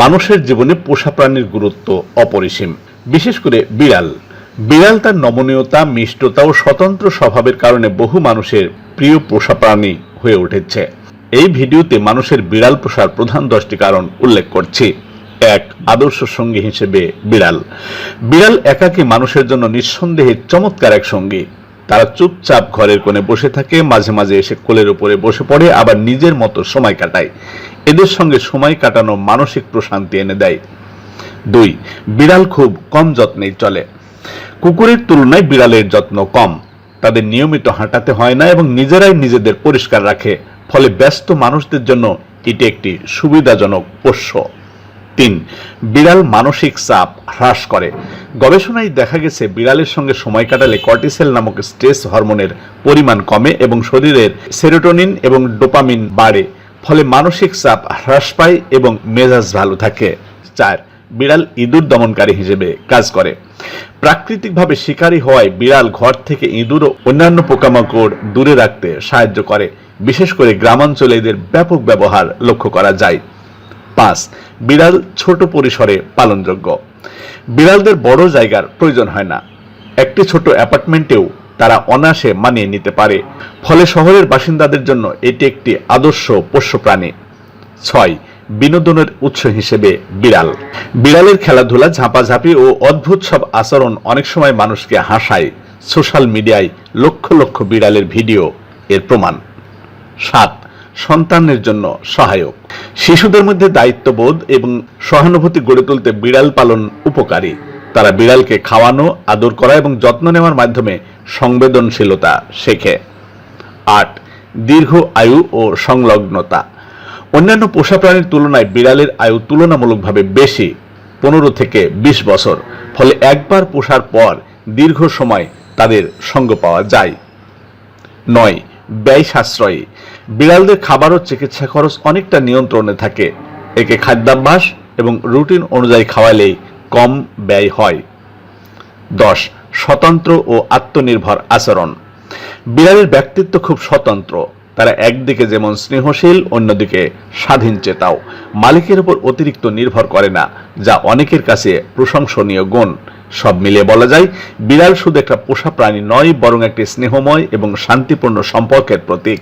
মানুষের জীবনে পোষা প্রাণীর গুরুত্ব অপরিসীম। বিশেষ করে বিড়াল। বিড়াল তার নমনীয়তা, মিষ্টতা ও স্বতন্ত্র স্বভাবের কারণে বহু মানুষের প্রিয় পোষা প্রাণী হয়ে উঠেছে। এই ভিডিওতে মানুষের বিড়াল পোষার প্রধান দশটি কারণ উল্লেখ করছি। এক, আদর্শ সঙ্গী হিসেবে বিড়াল। বিড়াল একাকী মানুষের জন্য নিঃসন্দেহে চমৎকার এক সঙ্গী। তারা চুপচাপ ঘরের কোণে বসে থাকে, মাঝে মাঝে এসে কোলের উপরে বসে পড়ে, আবার নিজের মতো সময় কাটায়। এদের সঙ্গে সময় কাটানো মানসিক প্রশান্তি এনে দেয়। দুই, বিড়াল খুব কম যত্নেই চলে। কুকুরের তুলনায় বিড়ালের যত্ন কম। তাদের নিয়মিত হাঁটাতে হয় না এবং নিজেরাই নিজেদের পরিষ্কার রাখে। ফলে ব্যস্ত মানুষদের জন্য এটি একটি সুবিধাজনক পোষ্য। তিন, বিড়াল মানসিক চাপ হ্রাস করে। গবেষণায় দেখা গেছে, বিড়ালের সঙ্গে সময় কাটালে কর্টিসেল নামক স্ট্রেস হরমোনের পরিমাণ কমে এবং শরীরের সেরোটোনিন এবং ডোপামিন বাড়ে, ফলে মানসিক চাপ হ্রাস পায় এবং মেজাজ ভালো থাকে। চার, বিড়াল ইঁদুর দমনকারী হিসেবে কাজ করে। প্রাকৃতিকভাবে শিকারী হওয়ায় বিড়াল ঘর থেকে ইঁদুর ও অন্যান্য পোকামাকড় দূরে রাখতে সাহায্য করে। বিশেষ করে গ্রামাঞ্চলে এদের ব্যাপক ব্যবহার লক্ষ্য করা যায়। পাঁচ বিড়াল ছোট পরিসরে পালনযোগ্য। বিড়ালদের বড় জায়গার প্রয়োজন হয় না। একটি ছোট অ্যাপার্টমেন্টেও তারা অনায়াসে মানিয়ে নিতে পারে। ফলে শহরের বাসিন্দাদের জন্য এটি একটি আদর্শ পোষ্য প্রাণী ছয়, বিনোদনের উৎস হিসেবে বিড়াল। বিড়ালের খেলাধুলা, ঝাঁপাঝাঁপি ও অদ্ভুত সব আচরণ অনেক সময় মানুষকে হাসায়। সোশ্যাল মিডিয়ায় লক্ষ লক্ষ বিড়ালের ভিডিও এর প্রমাণ। সাত সন্তানের জন্য সহায়ক। শিশুদের মধ্যে দায়িত্ববোধ এবং সহানুভূতি গড়ে তুলতে বিড়াল পালন উপকারী। তারা বিড়ালকে খাওয়ানো, আদর করা এবং যত্ন নেওয়ার মাধ্যমে সংবেদনশীলতা শেখে। আট, দীর্ঘ আয়ু ও সংলগ্নতা। অন্যান্য পোষা প্রাণীর তুলনায় বিড়ালের আয়ু তুলনামূলকভাবে বেশি, পনেরো থেকে বিশ বছর। ফলে একবার পোষার পর দীর্ঘ সময় তাদের সঙ্গ পাওয়া যায়। নয় ব্যয় সাশ্রয়ী। বিড়ালদের খাবার ও চিকিৎসা খরচ অনেকটা নিয়ন্ত্রণে থাকে। একে খাদ্যাভ্যাস এবং রুটিন অনুযায়ী খাওয়ালেই কম ব্যয় হয়। দশ, স্বতন্ত্র ও আত্মনির্ভর আচরণ। বিড়ালের ব্যক্তিত্ব খুব স্বতন্ত্র। তারা একদিকে যেমন স্নেহশীল, অন্যদিকে স্বাধীন চেতাও। মালিকের উপর অতিরিক্ত নির্ভর করে না, যা অনেকের কাছে প্রশংসনীয় গুণ। সব মিলিয়ে বলা যায়, বিড়াল শুধু একটা পোষা প্রাণী নয়, বরং একটি স্নেহময় এবং শান্তিপূর্ণ সম্পর্কের প্রতীক।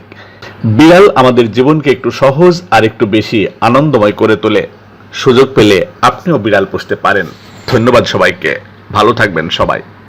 বিড়াল আমাদের জীবনকে একটু সহজ আর একটু বেশি আনন্দময় করে তোলে। সুযোগ পেলে আপনিও বিড়াল পুষতে পারেন। ধন্যবাদ সবাইকে। ভালো থাকবেন সবাই।